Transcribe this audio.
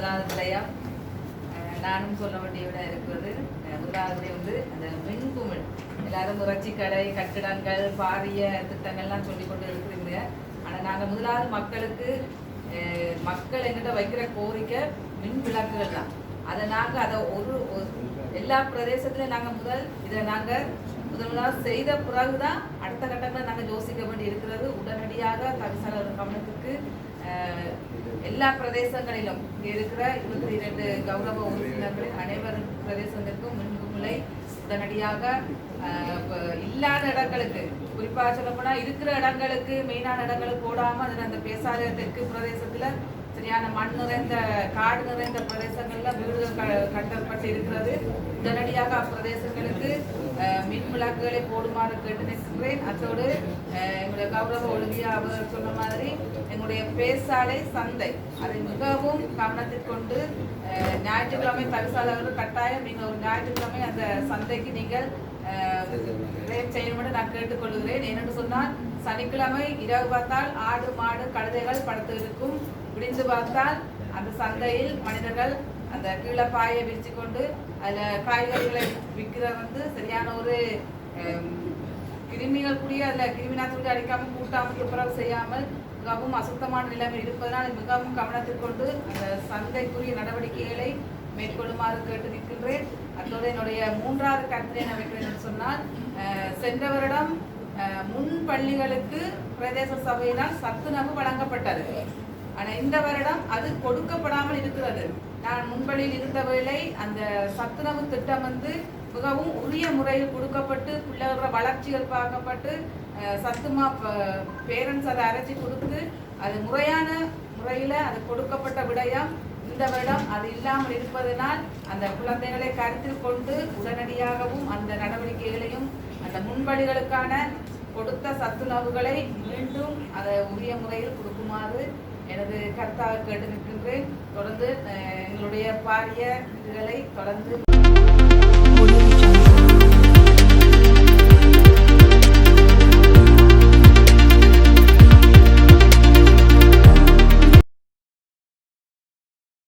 முதலாவது விடையாக நானும் சொல்ல வேண்டியவிட இருக்கிறது. முதலாவது வந்து அந்த மின்குமிழ். எல்லாரும் இறைச்சி கடை கட்டிடங்கள் பாரிய திட்டங்கள்லாம் சொல்லி கொண்டு இருக்கிறீங்க ஆனால் நாங்கள் முதலாவது மக்களுக்கு மக்கள் எங்கிட்ட வைக்கிற கோரிக்கை மின் விளக்குகள் தான். அதை நாங்கள் அதை ஒரு எல்லா பிரதேசத்துலையும் நாங்கள் முதல் இதை நாங்கள் முதல்வராக செய்த பிறகுதான் அடுத்த கட்டங்களில் நாங்கள் யோசிக்க வேண்டி இருக்கிறது. உடனடியாக தரிசன கவனத்துக்கு எல்லா பிரதேசங்களிலும் இருக்கிற இருபத்தி இரண்டு கௌரவ உறுப்பினர்கள் அனைவரும் பிரதேசங்களுக்கும் மின்குமுலை உடனடியாக இல்லாத இடங்களுக்கு குறிப்பாக சொல்லப்போனால் இருக்கிற இடங்களுக்கு மெயினான இடங்களுக்கு போடாமல் அதில் அந்த பேசாத தெற்கு பிரதேசத்தில் சரியான மண் நிறைந்த காடு நிறைந்த பிரதேசங்களில் வீடுகள் க- கட்டப்பட்டு இருக்கிறது உடனடியாக அப்பிரதேசங்களுக்கு அஹ், போடுமாறு கேட்டு நிற்கிறேன். அத்தோடு எங்களுடைய கௌரவ ஒழுங்கியா அவர் சொன்ன மாதிரி எங்களுடைய பேசாலை சந்தை. அதை மிகவும் கவனத்தில் கொண்டு ஞாயிற்றுக்கிழமை தவிசாளர்கள் கட்டாயம் நீங்கள் ஒரு ஞாயிற்றுக்கிழமை அந்த சந்தைக்கு நீங்கள் செய்யணும்னு நான் கேட்டுக்கொள்கிறேன். என்னென்னு சொன்னால் சனிக்கிழமை இரவு பார்த்தால் ஆடு மாடு கழுதைகள் படுத்து இருக்கும் விடிந்து பார்த்தால் அந்த சந்தையில் மனிதர்கள் அந்த கீழே பாயை விரிச்சு கொண்டு அதில் காய்கறிகளை விற்கிற வந்து சரியான ஒரு கிருமிகள் கூடிய அதில் கிருமி நாற்று அடிக்காமல் கூட்டாமல் துப்புரவு செய்யாமல் மிகவும் அசுத்தமான நிலைமை இருப்பதனால் மிகவும் கவனத்தில் கொண்டு அந்த சந்தைக்குரிய நடவடிக்கைகளை மேற்கொள்ளுமாறு கேட்டு நிற்கின்றேன் அதோடு என்னுடைய மூன்றாவது கருத்தை நான் வைக்கிறேன் என்று சொன்னால் சென்ற வருடம் முன் பள்ளிகளுக்கு பிரதேச சபையினால் சத்துணவு வழங்கப்பட்டது ஆனால் இந்த வருடம் அது கொடுக்கப்படாமல் இருக்கிறது நான் முன்பள்ளியில் இருந்த வேளை அந்த சத்துணவு திட்டம் வந்து மிகவும் உரிய முறையில் கொடுக்கப்பட்டு பிள்ளைகளோட வளர்ச்சிகள் பார்க்கப்பட்டு சத்துமா பேரண்ட்ஸ் அதை அரைச்சி கொடுத்து அது முறையான முறையில் அது கொடுக்கப்பட்ட விடயம். இந்த வருடம் அது இல்லாமல் இருப்பதனால் அந்த குழந்தைகளை கருத்தில் கொண்டு உடனடியாகவும் அந்த நடவடிக்கைகளையும் அந்த முன்படிகளுக்கான கொடுத்த சத்துணவுகளை மீண்டும் அதை உரிய முறையில் கொடுக்குமாறு எனது கருத்தாக கேட்டு நிற்கின்றேன் தொடர்ந்து எங்களுடைய பாரிய இதுகளை தொடர்ந்து